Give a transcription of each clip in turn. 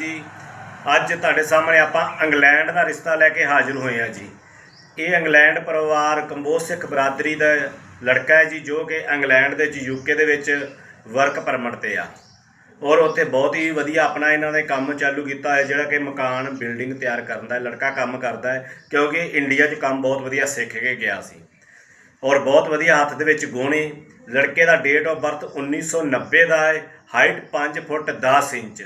ਜੀ। ਅੱਜ ਤੁਹਾਡੇ ਸਾਹਮਣੇ ਆਪਾਂ ਇੰਗਲੈਂਡ ਦਾ ਰਿਸ਼ਤਾ ਲੈ ਕੇ ਹਾਜ਼ਰ ਹੋਏ ਹਾਂ ਜੀ। ਇਹ ਇੰਗਲੈਂਡ ਪਰਿਵਾਰ ਕੰਬੋਜ ਸਿੱਖ ਬਰਾਦਰੀ ਦਾ ਲੜਕਾ ਹੈ ਜੀ, ਜੋ ਕਿ ਇੰਗਲੈਂਡ ਦੇ ਵਿੱਚ ਯੂਕੇ ਦੇ ਵਿੱਚ ਵਰਕ ਪਰਮਿਟ ਤੇ ਆ। ਔਰ ਉੱਥੇ ਬਹੁਤ ਹੀ ਵਧੀਆ ਆਪਣਾ ਇਹਨਾਂ ਨੇ ਕੰਮ ਚਾਲੂ ਕੀਤਾ ਹੈ, ਜਿਹੜਾ ਕਿ ਮਕਾਨ ਬਿਲਡਿੰਗ ਤਿਆਰ ਕਰਨ ਦਾ ਲੜਕਾ ਕੰਮ ਕਰਦਾ ਹੈ, ਕਿਉਂਕਿ ਇੰਡੀਆ 'ਚ ਕੰਮ ਬਹੁਤ ਵਧੀਆ ਸਿੱਖ ਕੇ ਗਿਆ ਸੀ। ਔਰ ਬਹੁਤ ਵਧੀਆ ਹੱਥ ਦੇ ਵਿੱਚ ਗੋਣੇ, ਲੜਕੇ ਦਾ ਡੇਟ ਆਫ ਬਰਥ 1990 ਦਾ ਹੈ ਹਾਈਟ 5 ਫੁੱਟ 10 ਇੰਚ।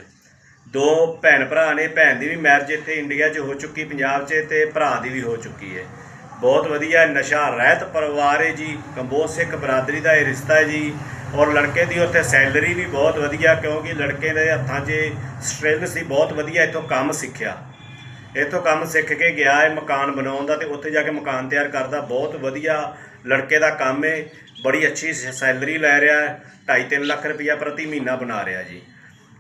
ਦੋ ਭੈਣ ਭਰਾ ਨੇ, ਭੈਣ ਦੀ ਵੀ ਮੈਰਿਜ ਇੱਥੇ ਇੰਡੀਆ 'ਚ ਹੋ ਚੁੱਕੀ, ਪੰਜਾਬ 'ਚ ਤੇ ਭਰਾ ਦੀ ਵੀ ਹੋ ਚੁੱਕੀ ਹੈ। ਬਹੁਤ ਵਧੀਆ ਨਸ਼ਾ ਰਹਿਤ ਪਰਿਵਾਰ ਹੈ ਜੀ, ਕੰਬੋਜ ਸਿੱਖ ਬਰਾਦਰੀ ਦਾ ਇਹ ਰਿਸ਼ਤਾ ਹੈ ਜੀ। ਔਰ ਲੜਕੇ ਦੀ ਉੱਥੇ ਸੈਲਰੀ ਵੀ ਬਹੁਤ ਵਧੀਆ, ਕਿਉਂਕਿ ਲੜਕੇ ਦੇ ਹੱਥਾਂ 'ਚ ਸਟ੍ਰਿੰਗ ਸੀ, ਬਹੁਤ ਵਧੀਆ ਇੱਥੋਂ ਕੰਮ ਸਿੱਖਿਆ। ਇੱਥੋਂ ਕੰਮ ਸਿੱਖ ਕੇ ਗਿਆ ਹੈ ਮਕਾਨ ਬਣਾਉਣ ਦਾ ਤੇ ਉੱਥੇ ਜਾ ਕੇ ਮਕਾਨ ਤਿਆਰ ਕਰਦਾ, ਬਹੁਤ ਵਧੀਆ ਲੜਕੇ ਦਾ ਕੰਮ ਹੈ। ਬੜੀ ਅੱਛੀ ਸੈਲਰੀ ਲੈ ਰਿਹਾ ਹੈ 2.5 ਲੱਖ ਰੁਪਇਆ ਪ੍ਰਤੀ ਮਹੀਨਾ ਬਣਾ ਰਿਹਾ ਜੀ।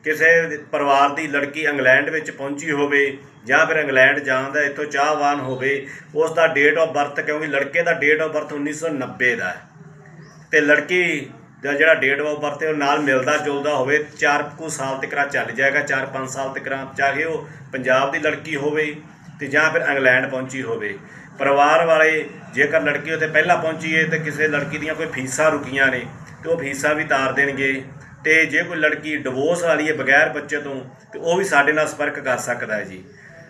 ਕਿਸੇ ਪਰਿਵਾਰ ਦੀ ਲੜਕੀ ਇੰਗਲੈਂਡ ਵਿੱਚ ਪਹੁੰਚੀ ਹੋਵੇ ਜਾਂ ਫਿਰ ਇੰਗਲੈਂਡ ਜਾਣ ਦਾ ਇੱਥੋਂ ਚਾਹਵਾਨ ਹੋਵੇ, ਉਸ ਦਾ ਡੇਟ ਆਫ ਬਰਥ ਕਿਉਂਕਿ ਲੜਕੇ ਦਾ ਡੇਟ ਆਫ ਬਰਥ 1990 ਦਾ ਹੈ। ਤੇ ਲੜਕੀ ਦਾ ਜਿਹੜਾ ਡੇਟ ਆਫ ਬਰਥ ਹੈ, ਉਹ ਨਾਲ ਮਿਲਦਾ ਜੁਲਦਾ ਹੋਵੇ 4 ਕੁ ਸਾਲ ਤੱਕ ਚੱਲ ਜਾਏਗਾ 4-5 ਸਾਲ ਤੱਕ ਚਾਹੇ ਉਹ ਪੰਜਾਬ ਦੀ ਲੜਕੀ ਹੋਵੇ ਤੇ ਜਾਂ ਫਿਰ ਇੰਗਲੈਂਡ ਪਹੁੰਚੀ ਹੋਵੇ। ਪਰਿਵਾਰ ਵਾਲੇ ਜੇਕਰ ਲੜਕੀ ਉੱਥੇ ਪਹਿਲਾਂ ਪਹੁੰਚੀ ਹੈ ਤੇ ਕਿਸੇ ਲੜਕੀ ਦੀਆਂ ਕੋਈ ਫੀਸਾਂ ਰੁਕੀਆਂ ਨੇ, ਤੇ ਉਹ ਫੀਸਾਂ ਵੀ ਤਾਰ ਦੇਣਗੇ। ਤੇ ਜੇ ਕੋਈ ਲੜਕੀ ਡਿਵੋਰਸ ਵਾਲੀ ਹੈ ਬਗੈਰ ਬੱਚੇ ਤੋਂ, ਤੇ ਉਹ ਵੀ ਸਾਡੇ ਨਾਲ ਸੰਪਰਕ ਕਰ ਸਕਦਾ ਹੈ ਜੀ।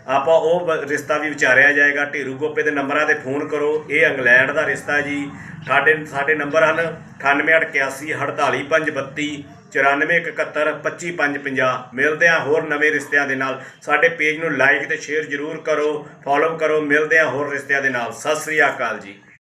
ਆਪਾਂ ਉਹ ਬ- ਰਿਸ਼ਤਾ ਵੀ ਵਿਚਾਰਿਆ ਜਾਏਗਾ। ਢੇਰੂ ਗੋਪੇ ਦੇ ਨੰਬਰਾਂ ਤੇ ਫੋਨ ਕਰੋ। ਇਹ ਇੰਗਲੈਂਡ ਦਾ ਰਿਸ਼ਤਾ ਜੀ। ਸਾਡੇ ਸਾਡੇ ਨੰਬਰ ਹਨ 9881 48532 9471 25550 ਮਿਲਦੇ ਆ ਹੋਰ ਨਵੇਂ ਰਿਸ਼ਤਿਆਂ ਦੇ ਨਾਲ। ਸਾਡੇ ਪੇਜ ਨੂੰ ਲਾਈਕ ਤੇ ਸ਼ੇਅਰ ਜ਼ਰੂਰ ਕਰੋ। ਫੋਲੋ ਕਰੋ। ਮਿਲਦੇ ਆ ਹੋਰ ਰਿਸ਼ਤਿਆਂ ਦੇ ਨਾਲ। ਸਤਿ ਸ੍ਰੀ ਅਕਾਲ ਜੀ।